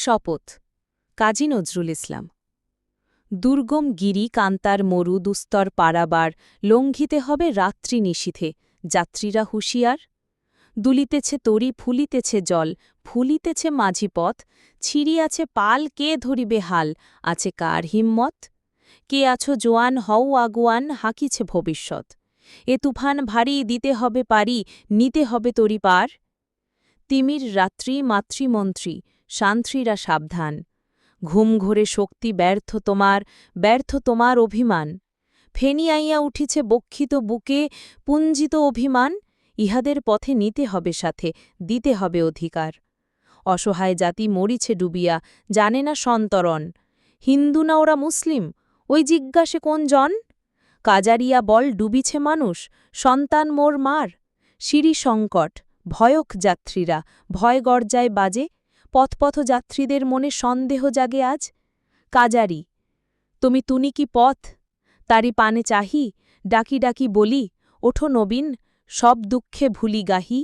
শপথ। কাজী নজরুল ইসলাম। দুর্গম গিরি কান্তার মরু দুস্তর পারাবার, লঙ্ঘিতে হবে রাত্রি নিশীথে যাত্রীরা হুঁশিয়ার। দুলিতেছে তরি, ফুলিতেছে জল, ফুলিতেছে মাঝি পথ, ছিড়িয়াছে পাল, কে ধরিবে হাল, আছে কার হিম্মত? কে আছো জোয়ান, হও আগুয়ান, হাঁকিছে ভবিষ্যৎ। এ তুফান ভারী, দিতে হবে পারি, নিতে হবে তরি পার। তিমির রাত্রি মাতৃমন্ত্রী শান্ত্রীরা সাবধান। ঘুম ঘোরে শক্তি ব্যর্থ তোমার ব্যর্থ তোমার অভিমান। ফেনি আইয়া উঠিছে বক্ষিত বুকে পুঞ্জিত অভিমান, ইহাদের পথে নিতে হবে সাথে, দিতে হবে অধিকার। অসহায় জাতি মরিছে ডুবিয়া, জানে না সন্তরণ। হিন্দু না ওরা মুসলিম, ওই জিজ্ঞাসে কোন জন? কাজারিয়া বল ডুবিছে মানুষ, সন্তান মোর মার। সিঁড়ি সংকট, ভয়ক যাত্রীরা, ভয় গর্জায় বাজে পথপথ যাত্রীদের মনে সন্দেহ জাগে আজ। কাজারি, তুমি তুনি কি পথ? তারি পানে চাহি, ডাকি ডাকি বলি, ওঠো নবীন, সব দুঃখে ভুলি গাহি।